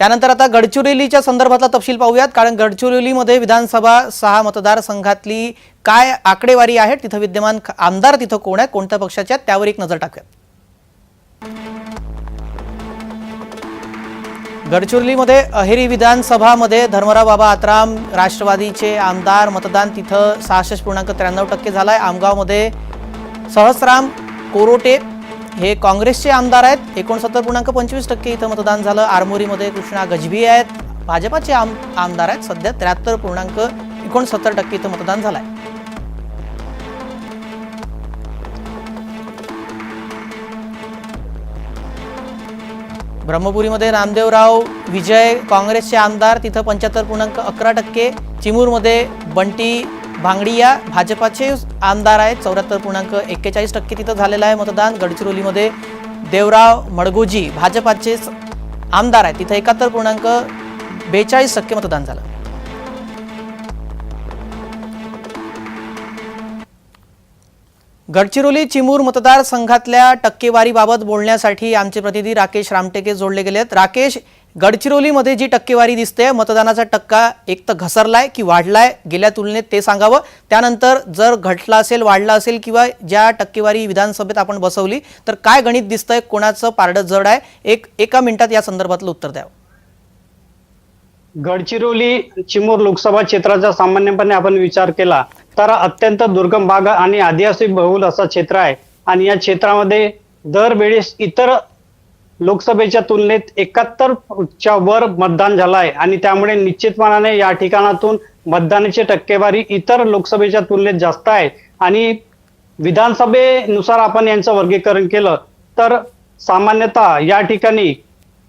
त्यानंतर आता गडचिरोलीच्या संदर्भातला तपशील पाहूयात कारण गडचिरोलीमध्ये विधानसभा सहा मतदारसंघातली काय आकडेवारी आहे तिथं विद्यमान आमदार तिथं कोण आहे कोणत्या पक्षाच्या आहेत त्यावर एक नजर टाकूयात. गडचिरोलीमध्ये अहेरी विधानसभामध्ये धर्मराव बाबा आत्राम राष्ट्रवादीचे आमदार मतदान तिथं सहासष्ट पूर्णांक त्र्याण्णव टक्के झालाय. आमगावमध्ये सहस्राम कोरोटे हे काँग्रेसचे आमदार आहेत. एकोणसत्तर पूर्णांक पंचवीस टक्के इथं मतदान झालं. आरमोरीमध्ये कृष्णा गजबी आहेत. भाजपाचे आम आमदार आहेत. सध्या त्र्याहत्तर पूर्णांक एकोणसत्तर टक्के इथं मतदान झालंय. ब्रह्मपुरीमध्ये नामदेवराव विजय काँग्रेसचे आमदार तिथं पंच्याहत्तर पूर्णांक अकरा टक्के. चिमूरमध्ये बंटी भांगडिया भाजपाचे आमदार आहेत. चौऱ्याहत्तर पूर्णांक एक्केचाळीस टक्के तिथं झालेलं आहे मतदान. गडचिरोलीमध्ये देवराव मडगोजी भाजपाचे आमदार आहेत. तिथं एकाहत्तर पूर्णांक बेचाळीस टक्के मतदान झालं. गडचिरोली चिमूर मतदारसंघातल्या टक्केवारीबाबत बोलण्यासाठी आमचे प्रतिनिधी राकेश रामटेके जोडले गेले आहेत राकेश गडचिरोलीमध्ये जी टक्केवारी दिसते मतदानाचा टक्का एक तर घसरलाय की वाढलाय. गेल्या तुलनेत ते सांगावं. त्यानंतर जर घटला असेल वाढला असेल किंवा ज्या टक्केवारी विधानसभेत आपण बसवली तर काय गणित दिसतंय कोणाचं पारडं जड आहे? एक एका मिनिटात या संदर्भातलं उत्तर द्यावं. गडचिरोली चिमूर लोकसभा क्षेत्राचा सामान्यपणे आपण विचार केला तर अत्यंत दुर्गम भाग आणि आदिवासी बहुल असा क्षेत्र आहे. आणि या क्षेत्रामध्ये दरवेळेस इतर लोकसभेच्या तुलनेत एकाहत्तर च्या वर मतदान झालं आहे आणि त्यामुळे निश्चितपणाने या ठिकाणातून मतदानाची टक्केवारी इतर लोकसभेच्या तुलनेत जास्त आहे. आणि विधानसभेनुसार आपण यांचं वर्गीकरण केलं तर सामान्यतः या ठिकाणी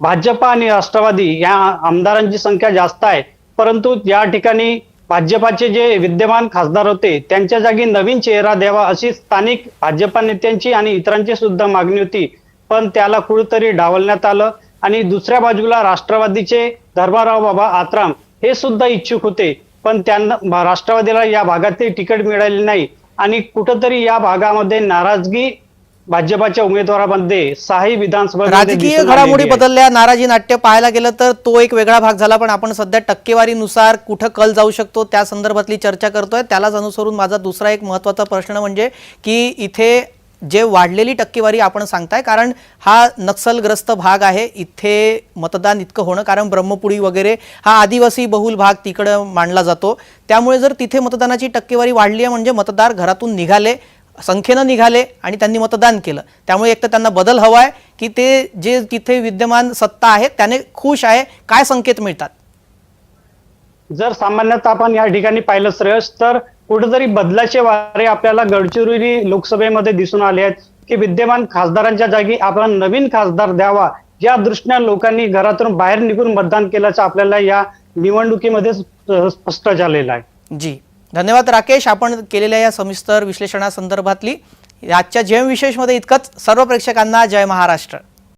भाजपा आणि राष्ट्रवादी या आमदारांची संख्या जास्त आहे. परंतु या ठिकाणी भाजपाचे जे विद्यमान खासदार होते त्यांच्या जागी नवीन चेहरा द्यावा अशी स्थानिक भाजपा नेत्यांची आणि इतरांची सुद्धा मागणी होती. पण त्याला कुठेतरी डावलण्यात आलं. आणि दुसऱ्या बाजूला राष्ट्रवादीचे धर्माराव बाबा आत्राम हे सुद्धा इच्छुक होते. पण त्यांना राष्ट्रवादीला या भागातील तिकीट मिळाले नाही. आणि कुठंतरी या भागामध्ये नाराजगी भाजपाच्या उमेदवारामध्ये सहाही विधानसभा राजकीय घडामोडी बदलल्या नाराजी नाट्य पाहायला गेलं तर तो एक वेगळा भाग झाला. पण आपण सध्या टक्केवारीनुसार कुठं कल जाऊ शकतो त्या संदर्भातली चर्चा करतोय. त्यालाच अनुसरून माझा दुसरा एक महत्त्वाचा प्रश्न म्हणजे की इथे जे वाढलेली टक्केवारी आपण सांगताय कारण हा नक्षलग्रस्त भाग आहे इथे मतदान इतकं होणं कारण ब्रह्मपुरी वगैरे हा आदिवासी बहुल भाग तिकडं मानला जातो. त्यामुळे जर तिथे मतदानाची टक्केवारी वाढली आहे म्हणजे मतदार घरातून निघाले संख्येनं निघाले आणि त्यांनी मतदान केलं. त्यामुळे एक तर त्यांना बदल हवा आहे की ते जे तिथे विद्यमान सत्ता आहे त्याने खुश आहे काय संकेत मिळतात? जर सामान्यतः आपण या ठिकाणी पाहिलं श्रेयस तर कुठेतरी बदलाचे वारे आपल्याला गडचिरोली लोकसभेमध्ये दिसून आले आहेत की विद्यमान खासदारांच्या जागी आपण नवीन खासदार द्यावा या दृष्टीने लोकांनी घरातून बाहेर निघून मतदान केल्याचं आपल्याला या निवडणुकीमध्ये स्पष्ट झालेलं आहे. जी. धन्यवाद राकेश. आपण केलेल्या या सविस्तर विश्लेषणासंदर्भातली आजच्या जेम विशेषमध्ये इतकंच. सर्व प्रेक्षकांना जय महाराष्ट्र.